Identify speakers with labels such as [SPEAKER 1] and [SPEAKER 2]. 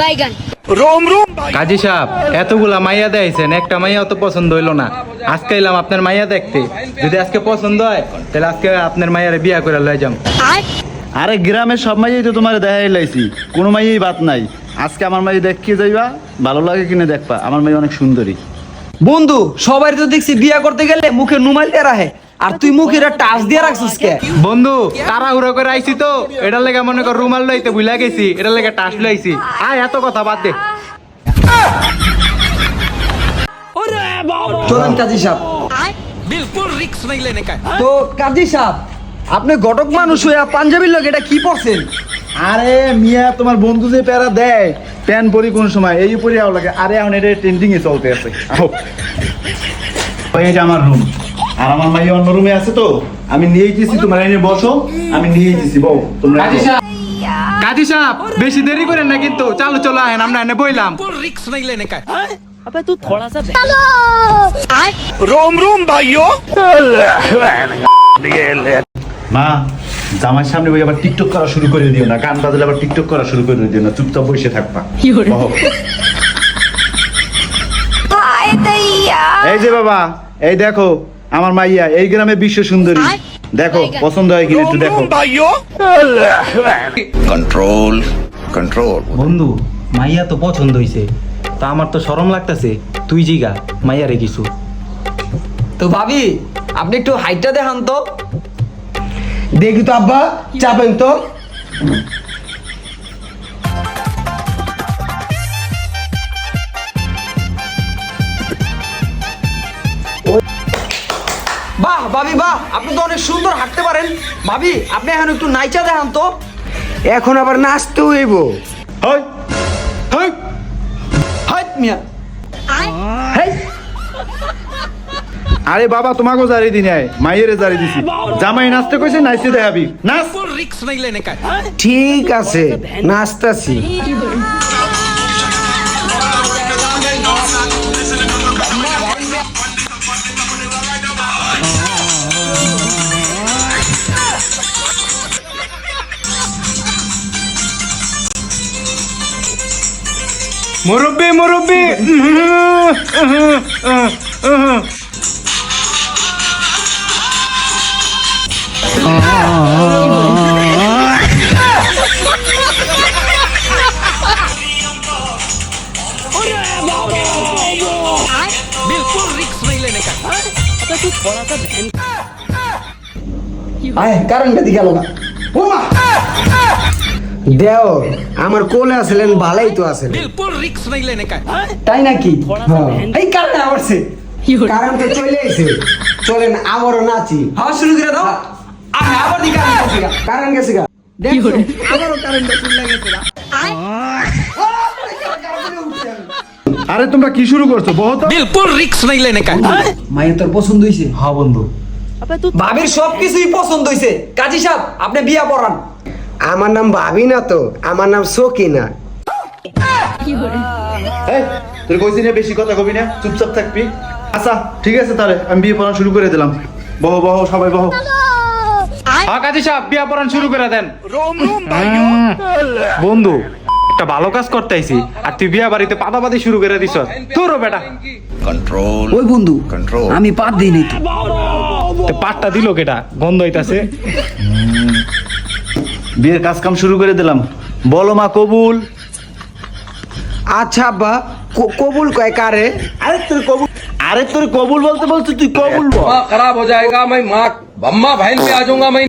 [SPEAKER 1] বাইগান।
[SPEAKER 2] কাজী সাহেব এতগুলা মাইয়া দেয়ছেন একটা মাইয়া তো পছন্দ হইল না। আজকে এলাম আপনার মাইয়া দেখতে। যদি আজকে পছন্দ হয় তাহলে আজকে আপনার মাইয়ারে বিয়া করে লয়ে যাম।
[SPEAKER 1] আরে
[SPEAKER 3] গ্রামের সব মাইয়াই তো তোমার দেখাই লাইছি। কোনো মাইয়াই বাদ নাই। আজকে আমার মাই দেখিয়ে যাইবা ভালো লাগে কিনে দেখবা। আমার মাই অনেক সুন্দরী।
[SPEAKER 4] বন্ধু সবাই তো দেখছি বিয়া করতে গেলে মুখে নুমাইল রাখে আর তুই মুখে টাচ দিয়ে রাখছিস কে?
[SPEAKER 2] বন্ধু তারা উড়ো করে আইছি তো। এটার লেগে মনে কর রুমাল লইতে ভুলা গেছি এটার লেগে টাচ লইছি। আয় এত কথা বাদ দে।
[SPEAKER 4] চলেন কাজী সাহেব।
[SPEAKER 5] বিলকুল রিক্স নাই লেনে কা
[SPEAKER 4] তো কাজী সাহেব আপনি গটক মানুষ হইয়া পাঞ্জাবির লোক এটা কি পড়ছেন?
[SPEAKER 3] আরে মিয়া তোমার বন্ধু যে প্যারা দেয় প্যান পরি কোন সময় এই উপরে আও লাগে। আরে এখন এটা ট্রেন্ডিং এ চলতে আছে। এই যে আমার রুম আর আমার মাই অন্য রুমে আছে তো আমি নিয়ে গেছি তোমরা এনে বসো আমি নিয়ে গেছি বউ তোমরা
[SPEAKER 2] কাজী সাহেব কাজী সাহেব বেশি দেরি করেন না কিন্তু চালু চলো আহেন আমরা এনে বইলাম
[SPEAKER 5] बिल्कुल रिक्स नहीं लेने का है
[SPEAKER 1] চলো আর
[SPEAKER 3] মা জামার সামনে বই আবার টিকটক করা শুরু করে দিও না গান বাজলে আবার টিকটক করা শুরু করে দিও না চুপচাপ বসে থাকবা বহো। এই যে বাবা এই দেখো আমার মাইয়া এই গ্রামে বিশ্ব সুন্দরী। দেখো পছন্দ হয় কিনা একটু দেখো।
[SPEAKER 6] control control
[SPEAKER 2] বন্ধু মাইয়া তো পছন্দ হইছে। তা আমার তো শরম লাগতাছে। তুই জিগা মাইয়া রে কিছু।
[SPEAKER 4] তো ভাবি আপনি একটু হাইটটা দেখান তো।
[SPEAKER 7] দেখি তো আব্বা চাপেন তো।
[SPEAKER 4] ভাবি বা আপনি তো অনেক সুন্দর হাঁটতে পারেন। ভাবি আপনি এখন একটু নাইচা দেখান তো।
[SPEAKER 7] এখন আবার নাচতে হইব।
[SPEAKER 1] আরে
[SPEAKER 3] বাবা তোমাকে জারি দিন নাই জারি দিছি। জামাই নাচতে কইছে নাচতে দেখাবি। নাচ।
[SPEAKER 7] ঠিক আছে নাচতাছি।
[SPEAKER 2] মুরব্বি মুরব্বি।
[SPEAKER 7] আয় কারণটা দিকে গেল না। দেও আমার কোলে আসলেন ভালোই তো
[SPEAKER 5] আসেন বিলকুল রিক্স নাই লেনে কা
[SPEAKER 7] তাই নাকি? হ্যাঁ। এই কারণ তো চলে এসে চলেন নাচি।
[SPEAKER 4] হ্যাঁ, শুরু করে দাও। হ্যাঁ। আবার
[SPEAKER 7] কারণ গা। দেখো
[SPEAKER 1] আরে
[SPEAKER 3] তোমরা কি শুরু করছ? বহুত
[SPEAKER 5] বিলকুল রিক্স নাই লেনে
[SPEAKER 4] কা তোর পছন্দ হইছে?
[SPEAKER 2] হ্যাঁ বন্ধু।
[SPEAKER 4] ভাবির সবকিছুই পছন্দ হইছে। কাজী সাহেব আপনি বিয়া পড়ান।
[SPEAKER 7] আমার নাম ভাবি না তো আমার নাম সকিনা।
[SPEAKER 3] এই তোর কইছি না বেশি কথা কবি না? চুপচাপ থাকবি। আচ্ছা ঠিক আছে তাহলে আমি বিয়ে পড়া শুরু করে দিলাম। বহ বহ সবাই বহ।
[SPEAKER 2] হ্যাঁ কাজী সাহেব বিয়া পড়ান শুরু করে দেন। বন্ধু একটা ভালো কাজ করতে আইছি আর তুই বিয়া বাড়িতে পাতাপাতি শুরু করে দিছ তোর বেটা।
[SPEAKER 6] Control
[SPEAKER 4] ওই বন্ধু
[SPEAKER 6] control
[SPEAKER 4] আমি পাত দিই তো।
[SPEAKER 2] তে পাটটা দিল কেটা? গন্ধ হইতাছে।
[SPEAKER 3] বিয়ের কাজ কাম শুরু করে দিলাম বলো মা কবুল
[SPEAKER 7] আচ্ছা আব্বা ক- কবুল কয় কারে
[SPEAKER 3] আরে তোর কবুল আরে তোর কবুল বলতে বলতে তুই কবুল বল
[SPEAKER 8] खराब हो जाएगा मैं माँ बम्मा बहन पे आ जाऊंगा मैं